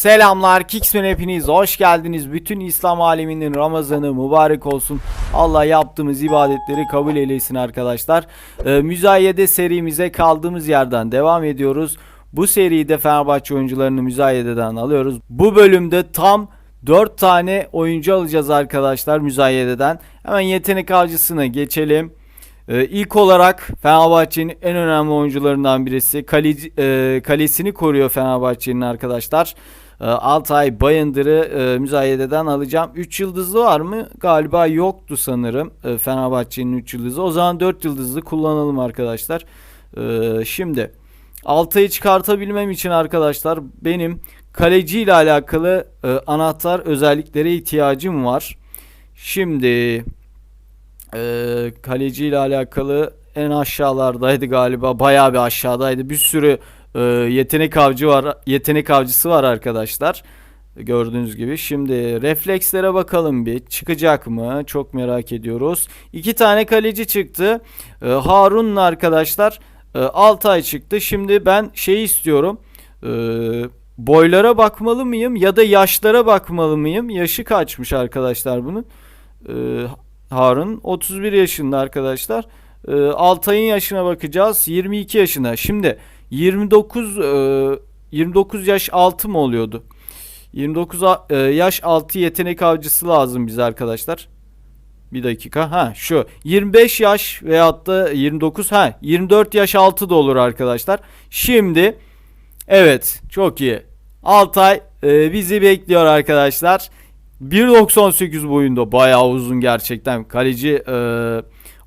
Selamlar Kicksman hepiniz hoş geldiniz. Bütün İslam aleminin Ramazanı mübarek olsun. Allah yaptığımız ibadetleri kabul eylesin arkadaşlar. Ee, müzayede serimize kaldığımız yerden devam ediyoruz. Bu seride Fenerbahçe oyuncularını müzayededen alıyoruz. Bu bölümde tam 4 tane oyuncu alacağız arkadaşlar müzayededen. Hemen yetenek avcısına geçelim. Ee, ilk olarak Fenerbahçe'nin en önemli oyuncularından birisi. Kaleci, e, kalesini koruyor Fenerbahçe'nin arkadaşlar. Ee, Altay Bayındır'ı e, müzayededen alacağım. 3 yıldızlı var mı? Galiba yoktu sanırım e, Fenerbahçe'nin 3 yıldızı. O zaman 4 yıldızlı kullanalım arkadaşlar. Ee, şimdi Altay'ı çıkartabilmem için arkadaşlar benim kaleci ile alakalı e, anahtar özelliklere ihtiyacım var. Şimdi kaleci ile alakalı en aşağılardaydı galiba. Bayağı bir aşağıdaydı. Bir sürü e, yetenek avcı var. Yetenek avcısı var arkadaşlar. Gördüğünüz gibi. Şimdi reflekslere bakalım bir. Çıkacak mı? Çok merak ediyoruz. İki tane kaleci çıktı. Ee, Harun'la arkadaşlar e, Altay çıktı. Şimdi ben şey istiyorum. Ee, boylara bakmalı mıyım ya da yaşlara bakmalı mıyım? Yaşı kaçmış arkadaşlar bunun. Ee, Harun 31 yaşında arkadaşlar. Ee, Altay'ın yaşına bakacağız. 22 yaşında. Şimdi 29 e, 29 yaş altı mı oluyordu? 29 a- e, yaş altı yetenek avcısı lazım bize arkadaşlar. Bir dakika. Ha şu 25 yaş veyahut da 29 ha 24 yaş altı da olur arkadaşlar. Şimdi evet çok iyi. Altay e, bizi bekliyor arkadaşlar. 1.98 boyunda bayağı uzun gerçekten. Kaleci e,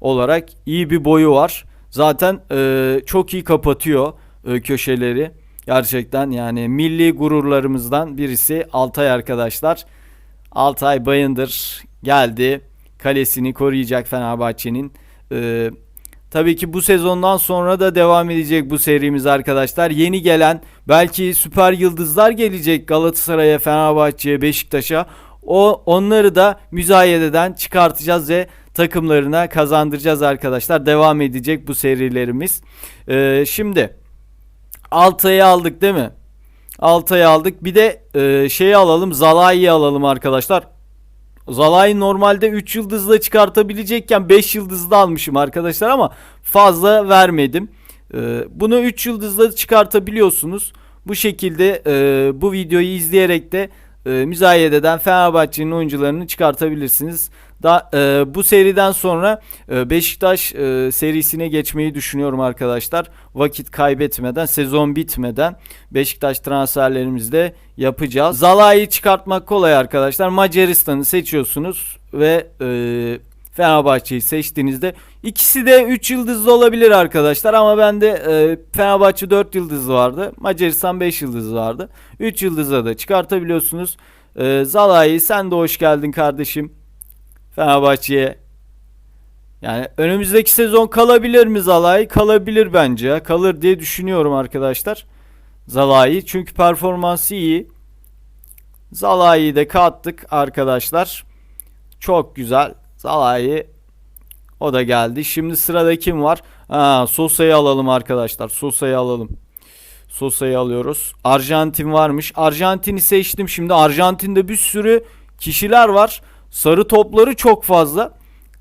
olarak iyi bir boyu var. Zaten e, çok iyi kapatıyor e, köşeleri. Gerçekten yani milli gururlarımızdan birisi Altay arkadaşlar. Altay Bayındır geldi. Kalesini koruyacak Fenerbahçe'nin. E, tabii ki bu sezondan sonra da devam edecek bu serimiz arkadaşlar. Yeni gelen belki süper yıldızlar gelecek Galatasaray'a, Fenerbahçe'ye, Beşiktaş'a. O onları da müzayededen çıkartacağız ve takımlarına kazandıracağız arkadaşlar. Devam edecek bu serilerimiz. Ee, şimdi Altay'ı aldık değil mi? Altay'ı aldık. Bir de e, şeyi alalım. Zalai'yi alalım arkadaşlar. Zalai normalde 3 yıldızla çıkartabilecekken 5 yıldızlı almışım arkadaşlar ama fazla vermedim. Ee, bunu 3 yıldızla çıkartabiliyorsunuz. Bu şekilde e, bu videoyu izleyerek de e, müzayededen Fenerbahçe'nin oyuncularını çıkartabilirsiniz. Da e, bu seriden sonra e, Beşiktaş e, serisine geçmeyi düşünüyorum arkadaşlar. Vakit kaybetmeden, sezon bitmeden Beşiktaş transferlerimizi de yapacağız. Zalai'yi çıkartmak kolay arkadaşlar. Macaristan'ı seçiyorsunuz ve e, Fenerbahçe'yi seçtiğinizde ikisi de 3 yıldızlı olabilir arkadaşlar ama bende e, Fenerbahçe 4 yıldızlı vardı. Macaristan 5 yıldızlı vardı. 3 yıldızla da çıkartabiliyorsunuz. E, Zalai sen de hoş geldin kardeşim. Fenerbahçe'ye. Yani önümüzdeki sezon kalabilir mi Zalai? Kalabilir bence. Kalır diye düşünüyorum arkadaşlar. Zalai çünkü performansı iyi. Zalai'yi de kattık arkadaşlar. Çok güzel. Zalai o da geldi. Şimdi sırada kim var? Ha, Sosa'yı alalım arkadaşlar. Sosa'yı alalım. Sosa'yı alıyoruz. Arjantin varmış. Arjantin'i seçtim. Şimdi Arjantin'de bir sürü kişiler var. Sarı topları çok fazla.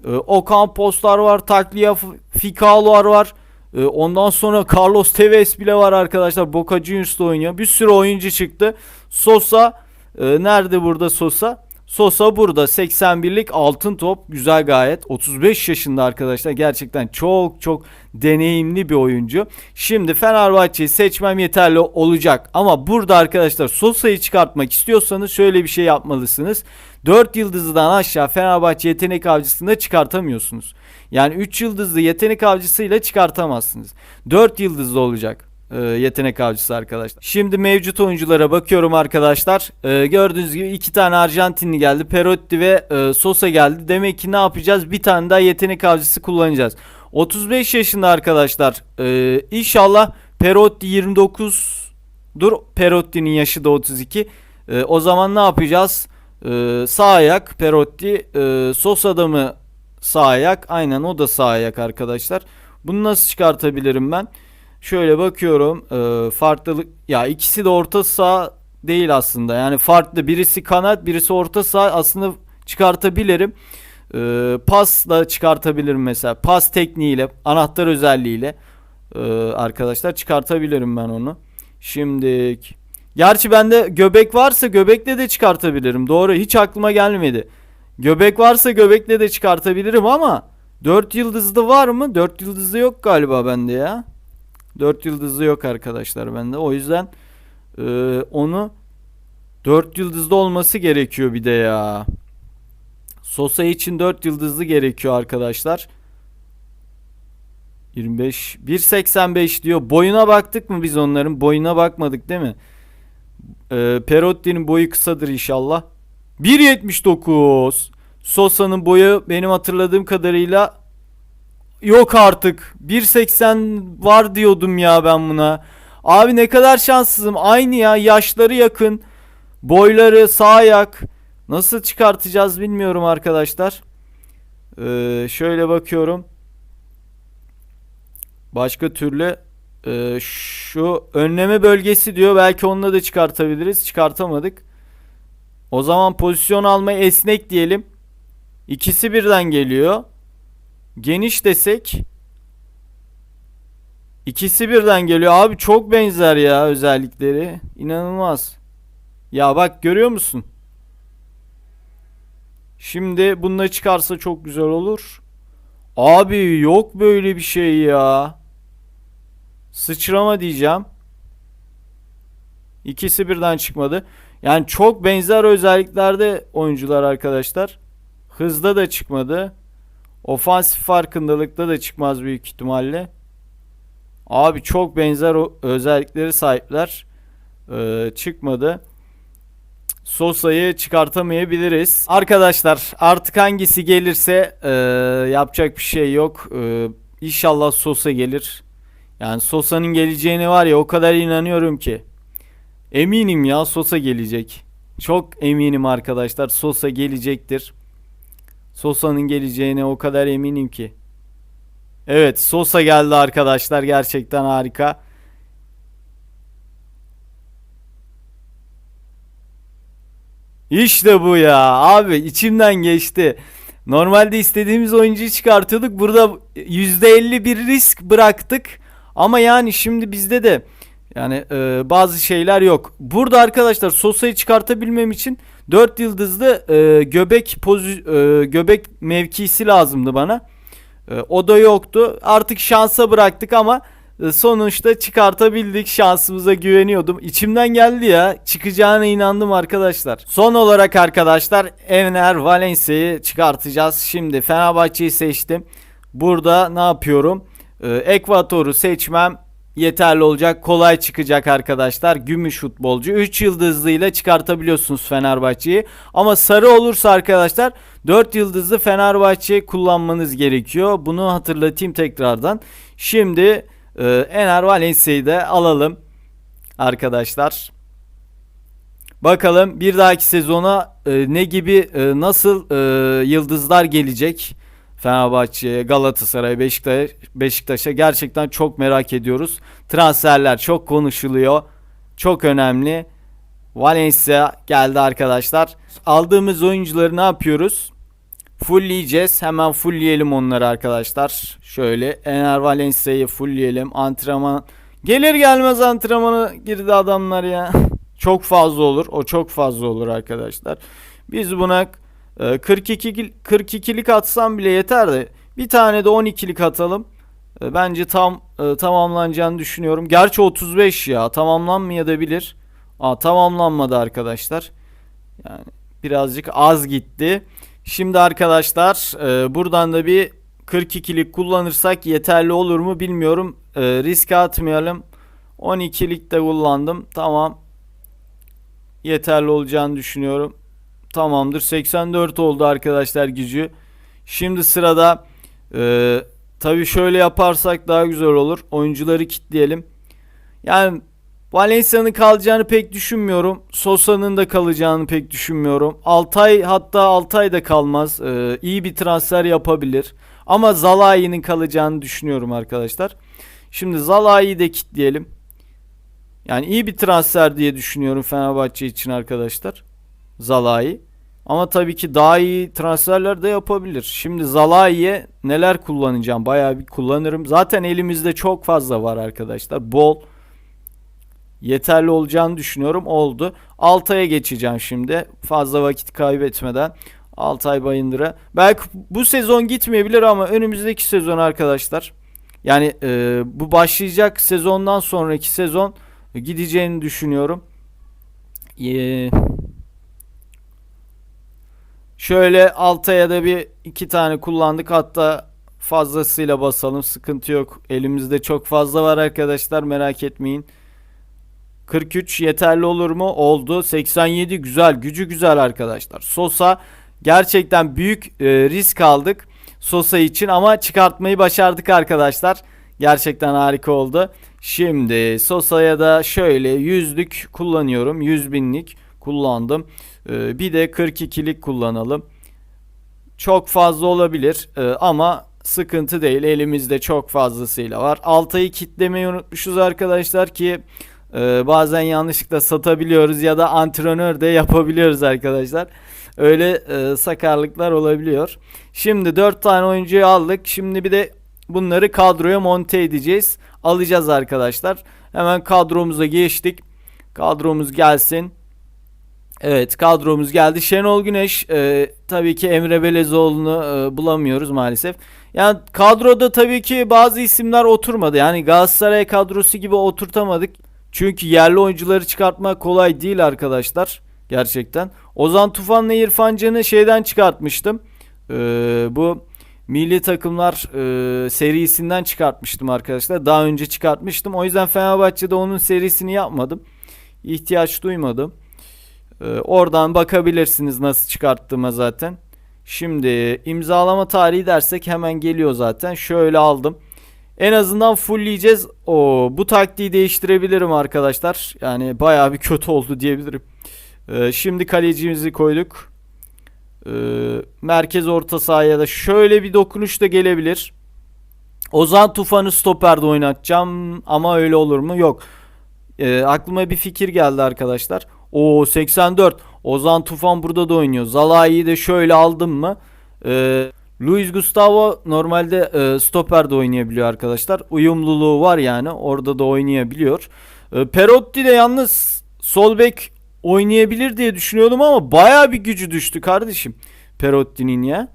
Ee, Ocampos var. Taklia Ficalo'lar var. Ee, ondan sonra Carlos Tevez bile var arkadaşlar. Boca Juniors'ta oynuyor. Bir sürü oyuncu çıktı. Sosa e, nerede burada Sosa? Sosa burada 81'lik altın top güzel gayet 35 yaşında arkadaşlar gerçekten çok çok deneyimli bir oyuncu. Şimdi Fenerbahçe'yi seçmem yeterli olacak ama burada arkadaşlar Sosa'yı çıkartmak istiyorsanız şöyle bir şey yapmalısınız. 4 yıldızdan aşağı Fenerbahçe yetenek avcısında çıkartamıyorsunuz. Yani 3 yıldızlı yetenek avcısıyla çıkartamazsınız. 4 yıldızlı olacak e, yetenek avcısı arkadaşlar. Şimdi mevcut oyunculara bakıyorum arkadaşlar. E, gördüğünüz gibi iki tane Arjantinli geldi. Perotti ve e, Sosa geldi. Demek ki ne yapacağız? Bir tane daha yetenek avcısı kullanacağız. 35 yaşında arkadaşlar. E, inşallah Perotti 29 dur. Perotti'nin yaşı da 32. E, o zaman ne yapacağız? E, sağ ayak Perotti. E, Sosa'da mı sağ ayak? Aynen o da sağ ayak arkadaşlar. Bunu nasıl çıkartabilirim ben? Şöyle bakıyorum. E, farklılık ya ikisi de orta saha değil aslında. Yani farklı. Birisi kanat, birisi orta saha aslında çıkartabilirim. Ee, pasla çıkartabilirim mesela. Pas tekniğiyle, anahtar özelliğiyle ee, arkadaşlar çıkartabilirim ben onu. Şimdi Gerçi bende göbek varsa göbekle de çıkartabilirim. Doğru hiç aklıma gelmedi. Göbek varsa göbekle de çıkartabilirim ama 4 yıldızlı var mı? 4 yıldızlı yok galiba bende ya. 4 yıldızlı yok arkadaşlar bende. O yüzden e, onu 4 yıldızlı olması gerekiyor bir de ya. Sosa için 4 yıldızlı gerekiyor arkadaşlar. 25 1.85 diyor. Boyuna baktık mı biz onların? Boyuna bakmadık değil mi? Ee, Perotti'nin boyu kısadır inşallah. 1.79. Sosa'nın boyu benim hatırladığım kadarıyla yok artık. 1.80 var diyordum ya ben buna. Abi ne kadar şanssızım. Aynı ya yaşları yakın. Boyları sağ ayak. Nasıl çıkartacağız bilmiyorum arkadaşlar. Ee, şöyle bakıyorum. Başka türlü ee, şu önleme bölgesi diyor. Belki onunla da çıkartabiliriz. Çıkartamadık. O zaman pozisyon almayı esnek diyelim. İkisi birden geliyor. Geniş desek. İkisi birden geliyor. Abi çok benzer ya özellikleri. İnanılmaz. Ya bak görüyor musun? Şimdi bununla çıkarsa çok güzel olur. Abi yok böyle bir şey ya. Sıçrama diyeceğim. İkisi birden çıkmadı. Yani çok benzer özelliklerde oyuncular arkadaşlar. Hızda da çıkmadı. Ofansif farkındalıkta da çıkmaz büyük ihtimalle. Abi çok benzer özellikleri sahipler. Ee, çıkmadı. Sosa'yı çıkartamayabiliriz. Arkadaşlar artık hangisi gelirse e, yapacak bir şey yok. E, inşallah Sosa gelir. Yani Sosa'nın geleceğine var ya o kadar inanıyorum ki. Eminim ya Sosa gelecek. Çok eminim arkadaşlar Sosa gelecektir. Sosa'nın geleceğine o kadar eminim ki. Evet Sosa geldi arkadaşlar gerçekten harika. İşte bu ya abi içimden geçti. Normalde istediğimiz oyuncuyu çıkartıyorduk. Burada %50 bir risk bıraktık. Ama yani şimdi bizde de yani e, bazı şeyler yok. Burada arkadaşlar Sosa'yı çıkartabilmem için 4 yıldızlı e, göbek pozi e, göbek mevkisi lazımdı bana. E, o da yoktu. Artık şansa bıraktık ama e, sonuçta çıkartabildik. Şansımıza güveniyordum. İçimden geldi ya. Çıkacağına inandım arkadaşlar. Son olarak arkadaşlar Ener Valencia'yı çıkartacağız. Şimdi Fenerbahçe'yi seçtim. Burada ne yapıyorum? Ee, Ekvatoru seçmem yeterli olacak. Kolay çıkacak arkadaşlar. Gümüş futbolcu. 3 yıldızlıyla çıkartabiliyorsunuz Fenerbahçe'yi. Ama sarı olursa arkadaşlar 4 yıldızlı Fenerbahçe kullanmanız gerekiyor. Bunu hatırlatayım tekrardan. Şimdi e, Ener Valencia'yı da alalım arkadaşlar. Bakalım bir dahaki sezona e, ne gibi e, nasıl e, yıldızlar gelecek. Fenerbahçe, Galatasaray, Beşiktaş, Beşiktaş'a gerçekten çok merak ediyoruz. Transferler çok konuşuluyor. Çok önemli. Valencia geldi arkadaşlar. Aldığımız oyuncuları ne yapıyoruz? Fullleyeceğiz. Hemen fullleyelim onları arkadaşlar. Şöyle Ener Valencia'yı fullleyelim. Antrenman gelir gelmez antrenmana girdi adamlar ya. çok fazla olur. O çok fazla olur arkadaşlar. Biz buna 42 ee, 42'lik atsam bile yeter de bir tane de 12'lik atalım. Ee, bence tam e, tamamlanacağını düşünüyorum. Gerçi 35 ya tamamlanmayabilir. Aa tamamlanmadı arkadaşlar. Yani birazcık az gitti. Şimdi arkadaşlar e, buradan da bir 42'lik kullanırsak yeterli olur mu bilmiyorum. E, riske atmayalım. 12'lik de kullandım. Tamam. Yeterli olacağını düşünüyorum. Tamamdır. 84 oldu arkadaşlar gücü. Şimdi sırada e, tabii şöyle yaparsak daha güzel olur. Oyuncuları kitleyelim. Yani Valencia'nın kalacağını pek düşünmüyorum. Sosa'nın da kalacağını pek düşünmüyorum. Altay hatta Altay da kalmaz. Ee, iyi bir transfer yapabilir. Ama Zalai'nin kalacağını düşünüyorum arkadaşlar. Şimdi Zalai'yi de kitleyelim. Yani iyi bir transfer diye düşünüyorum Fenerbahçe için arkadaşlar. Zalai. Ama tabii ki daha iyi transferler de yapabilir. Şimdi Zalai'ye neler kullanacağım? Bayağı bir kullanırım. Zaten elimizde çok fazla var arkadaşlar. Bol. Yeterli olacağını düşünüyorum. Oldu. Altay'a geçeceğim şimdi. Fazla vakit kaybetmeden. Altay Bayındır'a. Belki bu sezon gitmeyebilir ama önümüzdeki sezon arkadaşlar. Yani e, bu başlayacak sezondan sonraki sezon gideceğini düşünüyorum. Eee Şöyle Altay'a da bir iki tane kullandık hatta fazlasıyla basalım sıkıntı yok. Elimizde çok fazla var arkadaşlar merak etmeyin. 43 yeterli olur mu? Oldu. 87 güzel gücü güzel arkadaşlar. Sosa gerçekten büyük e, risk aldık Sosa için ama çıkartmayı başardık arkadaşlar. Gerçekten harika oldu. Şimdi Sosa'ya da şöyle yüzlük kullanıyorum. 100 binlik kullandım. Ee, bir de 42'lik kullanalım. Çok fazla olabilir e, ama sıkıntı değil. Elimizde çok fazlasıyla var. Altayı kitlemeyi unutmuşuz arkadaşlar ki e, bazen yanlışlıkla satabiliyoruz ya da antrenör de yapabiliyoruz arkadaşlar. Öyle sakarlıklar olabiliyor. Şimdi 4 tane oyuncuyu aldık. Şimdi bir de bunları kadroya monte edeceğiz. Alacağız arkadaşlar. Hemen kadromuza geçtik. Kadromuz gelsin. Evet kadromuz geldi. Şenol Güneş e, tabii ki Emre Belezoğlu'nu e, bulamıyoruz maalesef. Yani kadroda tabii ki bazı isimler oturmadı. Yani Galatasaray kadrosu gibi oturtamadık. Çünkü yerli oyuncuları çıkartmak kolay değil arkadaşlar. Gerçekten. Ozan Tufan'la İrfan Can'ı şeyden çıkartmıştım. E, bu milli takımlar e, serisinden çıkartmıştım arkadaşlar. Daha önce çıkartmıştım. O yüzden Fenerbahçe'de onun serisini yapmadım. İhtiyaç duymadım. Ee, oradan bakabilirsiniz nasıl çıkarttığıma zaten. Şimdi imzalama tarihi dersek hemen geliyor zaten. Şöyle aldım. En azından fullleyeceğiz. O bu taktiği değiştirebilirim arkadaşlar. Yani bayağı bir kötü oldu diyebilirim. Ee, şimdi kalecimizi koyduk. Ee, merkez orta sahaya da şöyle bir dokunuş da gelebilir. Ozan Tufan'ı stoperde oynatacağım ama öyle olur mu? Yok. Ee, aklıma bir fikir geldi arkadaşlar. O 84. Ozan Tufan burada da oynuyor. Zalai'yi de şöyle aldım mı? Ee, Luis Gustavo normalde e, stoperde oynayabiliyor arkadaşlar. Uyumluluğu var yani. Orada da oynayabiliyor. E, Perotti de yalnız sol bek oynayabilir diye düşünüyordum ama baya bir gücü düştü kardeşim. Perotti'nin ya.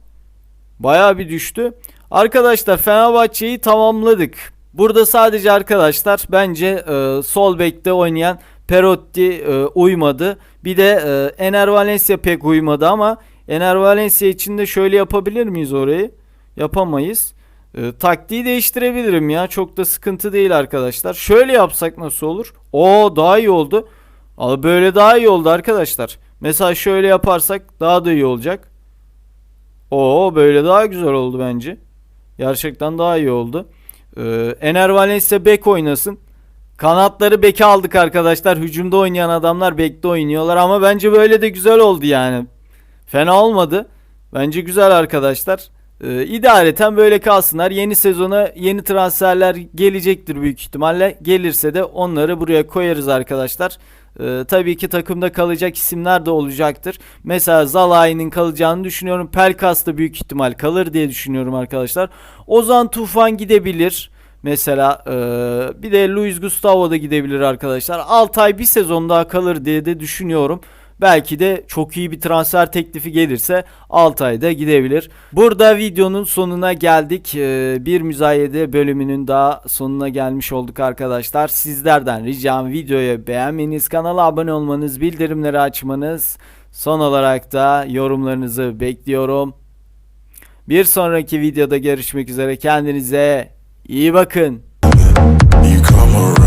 Baya bir düştü. Arkadaşlar Fenerbahçe'yi tamamladık. Burada sadece arkadaşlar bence e, sol bekte oynayan Perotti e, uymadı. Bir de e, Ener Valencia pek uymadı ama Ener Valencia için de şöyle yapabilir miyiz orayı? Yapamayız. E, taktiği değiştirebilirim ya. Çok da sıkıntı değil arkadaşlar. Şöyle yapsak nasıl olur? O daha iyi oldu. Abi böyle daha iyi oldu arkadaşlar. Mesela şöyle yaparsak daha da iyi olacak. O böyle daha güzel oldu bence. Gerçekten daha iyi oldu. Ee, Ener Valencia bek oynasın. Kanatları beke aldık arkadaşlar. Hücumda oynayan adamlar bekte oynuyorlar ama bence böyle de güzel oldu yani. Fena olmadı. Bence güzel arkadaşlar. Ee, idareten böyle kalsınlar. Yeni sezona yeni transferler gelecektir büyük ihtimalle. Gelirse de onları buraya koyarız arkadaşlar. Ee, tabii ki takımda kalacak isimler de olacaktır. Mesela Zalai'nin kalacağını düşünüyorum. Pelkas da büyük ihtimal kalır diye düşünüyorum arkadaşlar. Ozan Tufan gidebilir. Mesela e, bir de Luis Gustavo da gidebilir arkadaşlar. Altay bir sezon daha kalır diye de düşünüyorum. Belki de çok iyi bir transfer teklifi gelirse Altay'da gidebilir. Burada videonun sonuna geldik. Ee, bir müzayede bölümünün daha sonuna gelmiş olduk arkadaşlar. Sizlerden ricam videoyu beğenmeniz, kanala abone olmanız, bildirimleri açmanız. Son olarak da yorumlarınızı bekliyorum. Bir sonraki videoda görüşmek üzere. Kendinize iyi bakın. You come.